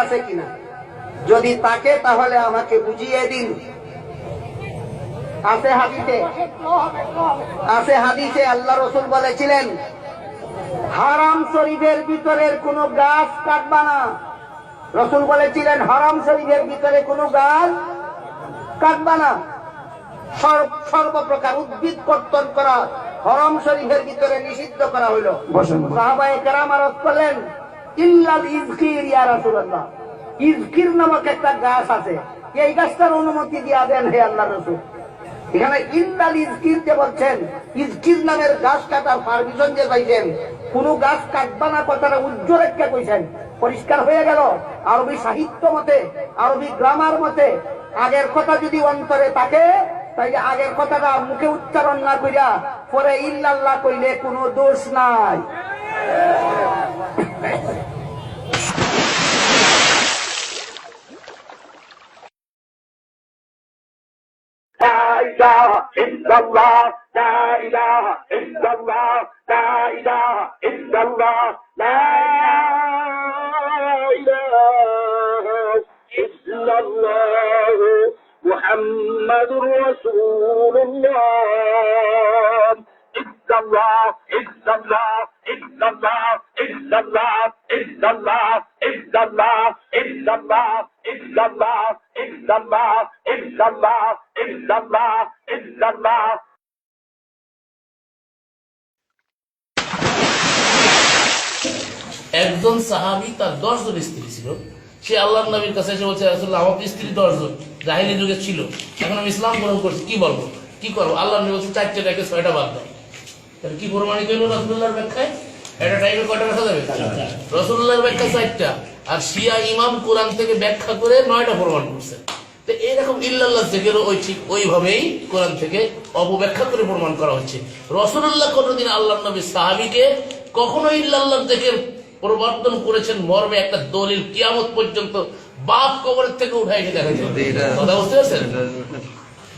আছে কিনা? যদি তাকে তাহলে আমাকে বুঝিয়ে দিন। আছে আছে আল্লাহ রসুল বলেছিলেন, হারাম শরীফের ভিতরের কোনো গাছ কাটবা না। রসুল বলেছিলেন, হারাম শরীফের ভিতরে কোনো গাছ কাটবা না। সর্বপ্রকার উদ্ভিদ কর্তন করা হরম শরীফের ভিতরে নিষিদ্ধ করা হইল। সাহাবায়ে কেরাম আরত করলেন ইল্লাল ইজকির ইয়া রাসূলুল্লাহ। ইজকির নামক একটা গাছ আছে। এই গাছটার অনুমতি দিয়া দেন হে আল্লাহ রসুল। এখানে ইল্লাল ইজকির যে বলছেন ইজকির নামের গাছ কাটার পারমিশন যে পাইছেন কোন গাছ কাটবা না কথাটা উজ্জ্বল একটা কইছেন। পরিষ্কার হয়ে গেল। আরবি সাহিত্য মতে আরবি গ্রামার মতে আগের কথা যদি অন্তরে থাকে তাইলে আগের কথাটা মুখে উচ্চারণ না কইরা পরে ইল্লাল্লাহ কইলে কোনো দোষ নাই لا إله إلا الله لا إله إلا الله لا إله إلا الله لا إله إلا الله محمد رسول الله إلا الله إلا الله إلا الله إلا الله إلا الله إلا الله إلا الله إلا الله إلا الله إلا الله إلا الله إلا الله একজন সাহাবি তার দশজন স্ত্রী ছিল সে আল্লাহ নবীর কাছে এসে বলছে রাসূলুল্লাহ আমার স্ত্রী দশজন জাহিলি যুগে ছিল। এখন আমি ইসলাম গ্রহণ করছি কি বলব? কি করব? আল্লাহ নবী বলছে চারটে ডাকে ছয়টা বাদ দাও। তাহলে কি প্রমাণিত হলো রসুল্লাহর ব্যাখ্যায়? এটা টাইমে কয়টা রাখা যাবে রসুল্লাহর ব্যাখ্যা চারটা আর শিয়া ইমাম কোরআন থেকে ব্যাখ্যা করে নয়টা প্রমাণ করছে। তো এরকম ইল্লাল্লাহ থেকে ওই ঠিক ওইভাবেই কোরআন থেকে অপব্যাখ্যা করে প্রমাণ করা হচ্ছে। রসুল্লাহ কোনোদিন আল্লাহ নবী সাহাবিকে কখনো ইল্লাল্লাহ থেকে প্রবর্তন করেছেন মর্মে একটা দলিল কিয়ামত পর্যন্ত বাপ কবরের থেকে উঠাই দেখা কথা বুঝতে পারছেন?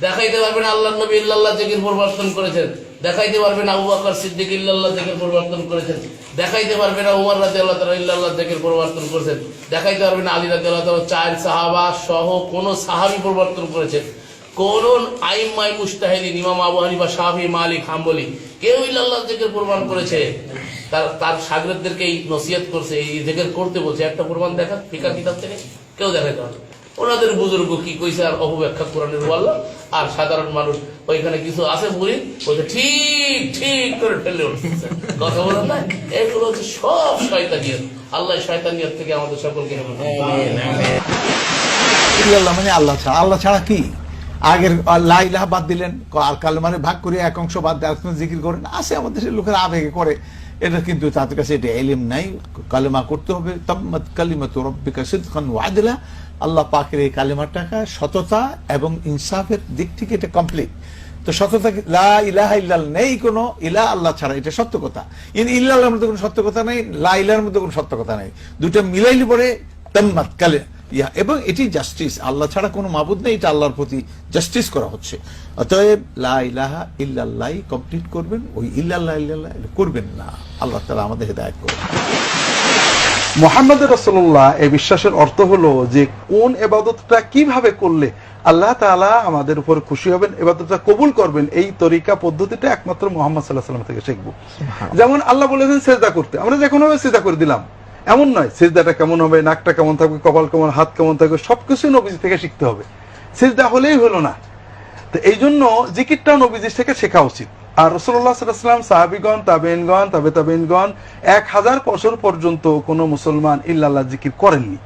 দেখাইতে পারবেন আল্লাহ নবী ইল্লাল্লাহ জিকির পরিবর্তন করেছেন। দেখাইতে পারবেন আবু বকর সিদ্দিক ইল্লাল্লাহ জিকির পরিবর্তন করেছেন। দেখাইতে পারবেন উমর রাদিয়াল্লাহু তাআলা ইল্লাল্লাহ জিকির পরিবর্তন করেছেন। দেখাইতে পারবেন আলী রাদিয়াল্লাহু তাআলা চার সাহাবা সহ কোন সাহাবী পরিবর্তন করেছেন। কোন আইমাই মুস্তাহিদিন ইমাম আবু হানিফা, শাফি, মালিক, হাম্বলি। জিকির প্রমাণ করেছে। তার তার এই নসিহত করছে, এই করতে বলছে। একটা প্রমাণ দেখা, ফিকা কিতাব থেকে। কেউ। ওনাদের বুজুর্গ কি কইছে আর অপব্যাখ্যা কোরআনের আর সাধারণ মানুষ, ওইখানে কিছু আছে বুড়ি বলছে, ঠিক ঠিক করে ঠেলে কথা বলেন না। এগুলো হচ্ছে সব শয়তানিয়ত। আল্লাহ শয়তানিয়ত থেকে আমাদের সকলকে করুন। ইল্লাল্লাহ মানে আল্লাহ ছাড়া। আল্লাহ ছাড়া কি? আগের লা ইলাহা বাদ দিলেন আর কালেমারে ভাগ করে এক অংশ বাদ দিয়ে জিকির করেন। আছে আমাদের দেশের লোকেরা আবেগে করে। এটা কিন্তু তাদের কাছে এটা এলিম নাই। কালেমা করতে হবে। তাম্মাত কালিমাতু রব্বিকা সিদকান ওয়াদিলা আল্লাহ পাকের এই কালেমার টাকা সততা এবং ইনসাফের দিক থেকে এটা কমপ্লিট তো সততা লা ইলাহা ইল্লাল নেই কোনো ইলা আল্লাহ ছাড়া। এটা সত্য কথা। ইন ইল্লাহর মধ্যে কোনো সত্য কথা নেই, লা ইলার মধ্যে কোনো সত্য কথা নেই। দুটো মিলাইলে পরে তাম্মাত কালে ইয়া এবং এটি জাস্টিস আল্লাহ ছাড়া কোনো মাবুদ নেই এটা আল্লাহর প্রতি জাস্টিস করা হচ্ছে। অতএব লা ইলাহা ইল্লাল্লাহ কমপ্লিট করবেন ওই ইল্লাল্লাহ ইল্লাল্লাহ করবেন না। আল্লাহ তাআলা আমাদের হেদায়েত করবেন মোহাম্মদ রসল্লাহ এই বিশ্বাসের অর্থ হলো যে কোন এবাদতটা কীভাবে করলে আল্লাহ তাআলা আমাদের উপর খুশি হবেন এবাদতটা কবুল করবেন এই তরিকা পদ্ধতিটা একমাত্র মোহাম্মদ সাল্লাহ সাল্লাম থেকে শিখব। যেমন আল্লাহ বলেছেন সেজদা করতে। আমরা যে কোনো সেজদা করে দিলাম। এমন নয়, সেজদাটা কেমন হবে, নাকটা কেমন থাকবে, কপাল কেমন, হাত কেমন থাকবে, সবকিছু নবীজি থেকে শিখতে হবে। সেজদা হলেই হলো না। তো এই জন্য জিকিরটাও নবীজির থেকে শেখা উচিত। আর রসুল্লাহ সাল্লাম সাহাবিগণ তাবেনগণ তাবে তাবেনগণ এক হাজার বছর পর্যন্ত কোনো মুসলমান ইল্লাল্লাহ জিকির করেননি।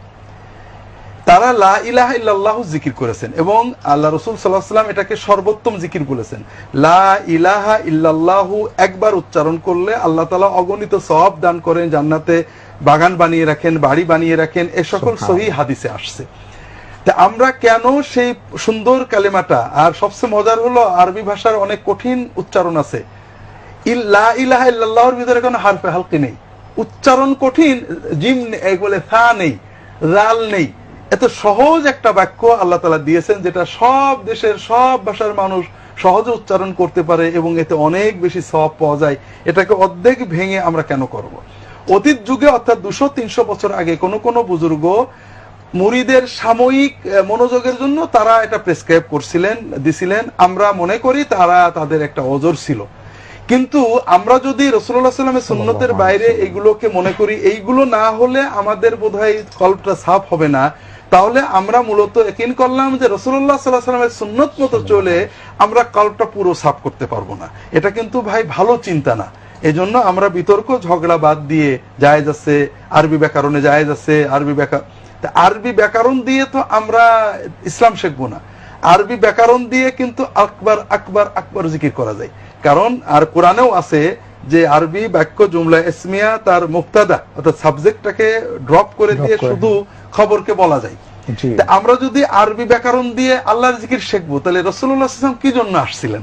তারা লা ইলাহ ইল্লাল্লাহু জিকির করেছেন এবং আল্লাহ রসুল সাল্লাহ সাল্লাম এটাকে সর্বোত্তম জিকির বলেছেন। লা ইলাহা ইল্লাল্লাহু একবার উচ্চারণ করলে আল্লাহ তালা অগণিত সব দান করেন জান্নাতে বাগান বানিয়ে রাখেন বাড়ি বানিয়ে রাখেন এ সকল সহি হাদিসে আসছে। তা আমরা কেন সেই সুন্দর কালেমাটা আর সবচেয়ে মজার হলো আরবি ভাষার অনেক কঠিন উচ্চারণ আছে। ইল্লা ইলাহা ইল্লাল্লাহর ভিতরে কোনো হারফে হালকি নেই। উচ্চারণ কঠিন জিম বলে থা নেই রাল নেই। এত সহজ একটা বাক্য আল্লাহ তালা দিয়েছেন যেটা সব দেশের সব ভাষার মানুষ সহজে উচ্চারণ করতে পারে এবং এতে অনেক বেশি সব পাওয়া যায়। এটাকে অর্ধেক ভেঙে আমরা কেন করব? অতীত যুগে অর্থাৎ দুশো তিনশো বছর আগে কোন কোন বুজুর্গ মুরিদের সাময়িক মনোযোগের জন্য তারা এটা প্রেসক্রাইব করছিলেন দিছিলেন। আমরা মনে করি তারা তাদের একটা অজর ছিল। কিন্তু আমরা যদি রসুল্লাহ সাল্লামের সুন্নতের বাইরে এইগুলোকে মনে করি এইগুলো না হলে আমাদের বোধহয় কল্পটা সাফ হবে না। তাহলে আমরা মূলত একিন করলাম যে রসুল্লাহ সাল্লাহ সাল্লামের সুন্নত মতো চলে আমরা কল্পটা পুরো সাফ করতে পারব না। এটা কিন্তু ভাই ভালো চিন্তা না। এজন্য আমরা বিতর্ক ঝগড়া বাদ দিয়ে জায়েজ আছে আরবি ব্যাকরণে জায়েজ আছে আরবি ব্যাকরণ তা আরবি ব্যাকরণ দিয়ে তো আমরা ইসলাম শিখব না। আরবি ব্যাকরণ দিয়ে কিন্তু আকবার আকবার আকবার জিকির করা যায়। কারণ আর কোরআনেও আছে যে আরবি বাক্য জুমলা ইসমিয়া তার মুক্তাদা অর্থাৎ সাবজেক্টটাকে ড্রপ করে দিয়ে শুধু খবরকে বলা যায়। তা আমরা যদি আরবি ব্যাকরণ দিয়ে আল্লাহর জিকির শিখব তাহলে রসুল্লাহ কি জন্য আসছিলেন?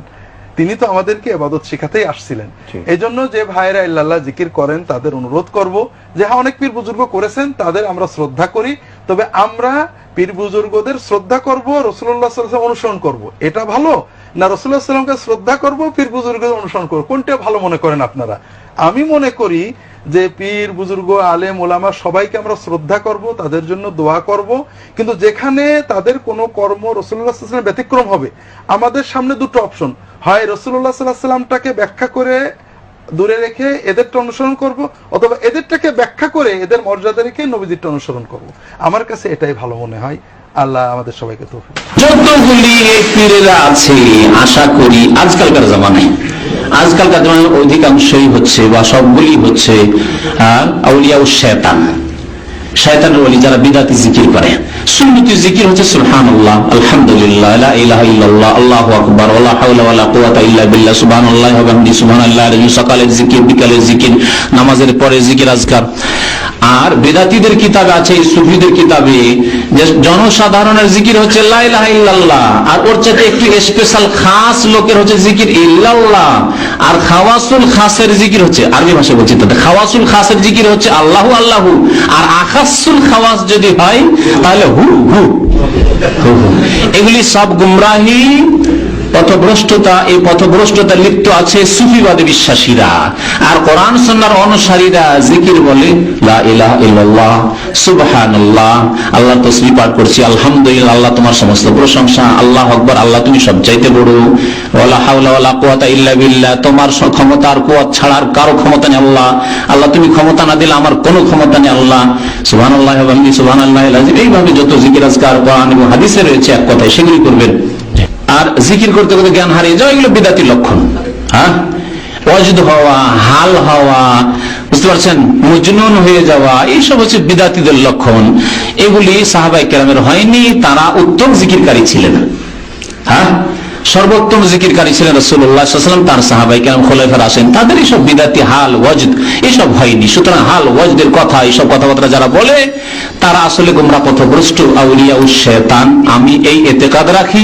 তিনি তো আমাদেরকে এবাদত শেখাতেই আসছিলেন। এই জন্য যে ভাইরা ইল্লাল্লাহ জিকির করেন তাদের অনুরোধ করব যে হ্যাঁ অনেক পীর বুজুর্গ করেছেন তাদের আমরা শ্রদ্ধা করি তবে আমরা পীর বুজুর্গদের শ্রদ্ধা করব রসুল্লাহ সাল্লাম অনুসরণ করব। এটা ভালো? না রসুল্লাহ সাল্লামকে শ্রদ্ধা করব পীর বুজুর্গদের অনুসরণ করব? কোনটা ভালো মনে করেন আপনারা? আমি মনে করি যে পীর, বুজুর্গ, আলেম, ওলামা সবাইকে আমরা শ্রদ্ধা করব, তাদের জন্য দোয়া করব। কিন্তু যেখানে তাদের কোনো কর্ম রসুল্লাহ সাল্লামের ব্যতিক্রম হবে, আমাদের সামনে দুটো অপশন। হয় রসুল্লাহ সাল্লাহ সাল্লামটাকে ব্যাখ্যা করে দূরে রেখে এদেরটা অনুসরণ করব, অথবা এদেরটাকে ব্যাখ্যা করে এদের মর্যাদা রেখে নবীজিরটা অনুসরণ করব। আমার কাছে এটাই ভালো মনে হয়। আল্লাহ আমাদের সবাইকে দান। যতগুলি পীরেরা আছে আশা করি আজকালকার জামানায় আজকালকার জন্য অধিকাংশই হচ্ছে বা সবগুলি হচ্ছে শেতান যারা বিদাতি জিকির করে। সুন্নতি জিকির হচ্ছে আলহামদুলিল্লাহ, লা ইলাহা ইল্লাল্লাহ, আল্লাহু আকবার, ওয়ালা হাওলা কুওয়াতা ইল্লা বিল্লাহ, সুবহানাল্লাহি ওয়া বিহামদিহি, সুবহানাল্লাহি সকালের জিকির, বিকালের জিকির, নামাজের পরে জিকির আজকার। আর বেদাতিদের কিতাবে আছে, সুফিদের কিতাবে। যে জনসাধারণের জিকির হচ্ছে লা ইলাহা ইল্লাল্লাহ, আর ওর চাইতে একটু স্পেশাল খাস লোকের হচ্ছে জিকির ইল্লাল্লাহ। আর খাওয়াসুল খাসের জিকির হচ্ছে আরবি ভাষায় বলছি তাতে, খাওয়াসুল খাসের জিকির হচ্ছে আল্লাহু আল্লাহু। আর আখাসুল খাওয়াস যদি হয়, তাহলে হু হু। এগুলি সব গুমরাহি পথভ্রষ্টতা, এই পথভ্রষ্টতা লিপ্ত আছে সুফিবাদী বিশ্বাসীরা। আর কোরআন সন্ন্যার অনুসারীরা জিকির বলে, লা ইলাহা ইল্লাল্লাহ আল্লাহ করছি, আলহামদুলিল্লাহ, আল্লাহ তোমার সমস্ত প্রশংসা, আল্লাহ আকবার, আল্লাহ তুমি বড়। ওয়ালা হাওলা ওয়ালা কুওয়াতা ইল্লা তোমার ক্ষমতা আর কুয়াত আর কারও ক্ষমতা নেই আল্লাহ। আল্লাহ তুমি ক্ষমতা না দিলে আমার কোনো ক্ষমতা নেই আল্লাহ। ওয়া বিহামদিহি সুবহানাল্লাহিল আযীম এইভাবে যত জিকির, আজকার, কোরআন এবং হাদিসে রয়েছে, এক কথায় সেগুলি করবেন। আর জিকির করতে করতে জ্ঞান হারিয়ে যাওয়া, এগুলো বিদাতির লক্ষণ। হ্যাঁ? অজিদ হওয়া, হাল হওয়া, বুঝতে পারছেন? মজনুন হয়ে যাওয়া, এইসব হচ্ছে বিদাতিদের লক্ষণ। এগুলি সাহাবাই কেরামের হয়নি, তারা উত্তম জিকিরকারী ছিলেন। হ্যাঁ? সর্বোত্তম জিকিরকারী ছিলেন রসুল্লাহাম তার সাহাবাই কেরাম খোলাফার আসেন। তাদের এইসব বিদাতি হাল, ওয়াজদ এসব হয়নি। সুতরাং হাল, ওয়াজদের কথা, এইসব কথাবার্তা যারা বলে, তারা আসলে গোমরা পথভ্রষ্ট আউলিয়া ও শেতান আমি এই এতেকাদ রাখি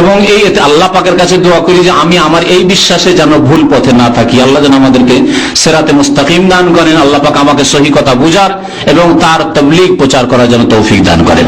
এবং এই আল্লাহ পাকের কাছে দোয়া করি যে আমি আমার এই বিশ্বাসে যেন ভুল পথে না থাকি। আল্লাহ যেন আমাদেরকে সেরাতে মুস্তাকিম দান করেন। আল্লাহ পাক আমাকে সহি কথা বুঝার এবং তার তবলিগ প্রচার করার জন্য তৌফিক দান করেন।